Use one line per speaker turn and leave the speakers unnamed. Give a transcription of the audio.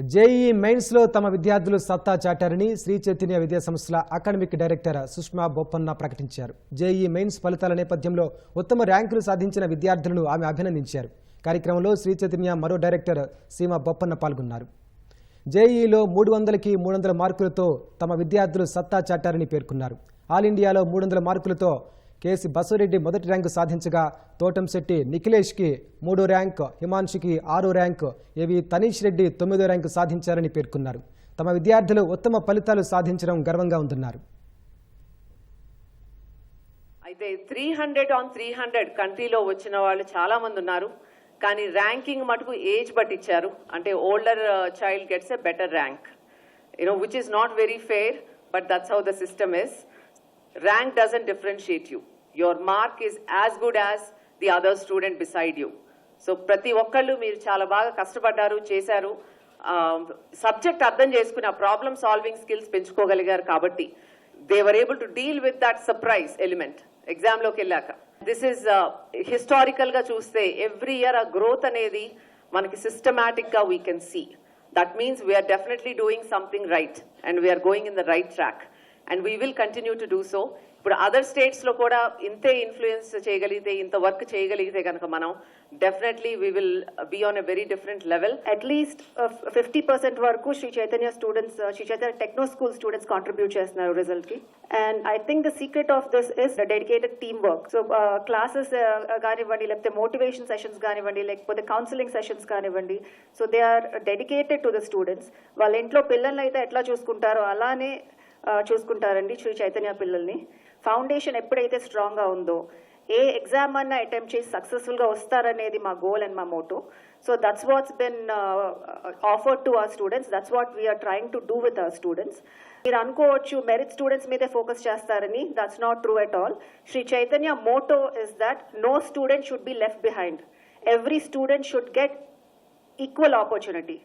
JEE మెయిన్స్లో తమ విద్యార్థులు సత్తా చాటారని శ్రీ చైతన్య విద్యా సంస్థల అకాడమిక్ డైరెక్టర్ సుష్మా బొప్పన్న ప్రకటించారు. జేఈ మెయిన్స్ ఫలితాల నేపథ్యంలో ఉత్తమ ర్యాంకులు సాధించిన విద్యార్థులను ఆమె అభినందించారు. కార్యక్రమంలో శ్రీ చైతన్య మరో డైరెక్టర్ సీమ బొప్పన్న పాల్గొన్నారు. జేఈలో మూడు వందలకి మూడు వందల మార్కులతో తమ విద్యార్థులు సత్తా చాటారని పేర్కొన్నారు. ఆల్ ఇండియాలో మూడు వందల మార్కులతో కేసి బసురెడ్డి మొదటి ర్యాంకు సాధించగా తోటంశెట్టి నిఖిలేష్కి మూడో ర్యాంక్ హిమాన్షుకి ఆరో ర్యాంక్ ఏవి తనీష్ రెడ్డి తొమ్మిదో ర్యాంకు సాధించారని పేర్కొన్నారు. తమ విద్యార్థులు ఉత్తమ ఫలితాలు సాధించడం గర్వంగా ఉందన్నారు.
అయితే three hundred on three hundred కంట్రీలో వచ్చిన వాళ్ళు చాలా మంది ఉన్నారు. కానీ ర్యాంకింగ్ మటుకు ఏజ్ బట్టి ఇచ్చారు అంటే older uh, child gets a better rank. You know which is not very fair but that's how the system is rank doesn't differentiate you your mark is as good as the other student beside you so ప్రతి ఒక్కళ్ళు మీరు చాలా బాగా కష్టపడ్డారు చేశారు. Subject అర్థం చేసుకుని ఆ ప్రాబ్లమ్ సాల్వింగ్ స్కిల్స్ పెంచుకోగలిగారు కాబట్టి they were able to deal with that surprise element ఎగ్జామ్లోకి వెళ్ళాక. దిస్ ఈస్ హిస్టారికల్గా చూస్తే ఎవ్రీ ఇయర్ ఆ గ్రోత్ అనేది మనకి సిస్టమాటిక్గా we can see that means we are definitely doing something right and we are going in the right track and we will continue to do so ఇప్పుడు other స్టేట్స్లో కూడా ఇంతే influence చేయగలిగితే ఇంత work చేయగలిగితే కనుక మనం definitely we will be on a very different level
at least fifty percent వరకు Sri Chaitanya students Sri Chaitanya techno school students contribute చేస్తున్నారు రిజల్ట్కి. And I think the secret of this is dedicated team work so classes కానివ్వండి లేకపోతే motivation sessions కానివ్వండి లేకపోతే counselling sessions కానివ్వండి so they are dedicated to the students వాళ్ళ ఇంట్లో పిల్లల్ని అయితే ఎట్లా చూసుకుంటారో అలానే చూసుకుంటారండి శ్రీ చైతన్య పిల్లల్ని. ఫౌండేషన్ ఎప్పుడైతే స్ట్రాంగ్గా ఉందో ఏ ఎగ్జామ్ అన్న అటెంప్ట్ చేసి సక్సెస్ఫుల్గా వస్తారనేది మా గోల్ అండ్ మా motto so that's what's been offer to our students that's what we're trying to do with our students మీరు అనుకోవచ్చు మెరిట్ స్టూడెంట్స్ మీదే ఫోకస్ చేస్తారని that's not true at all Shri Chaitanya motto is that no student should be left behind every student should get equal opportunity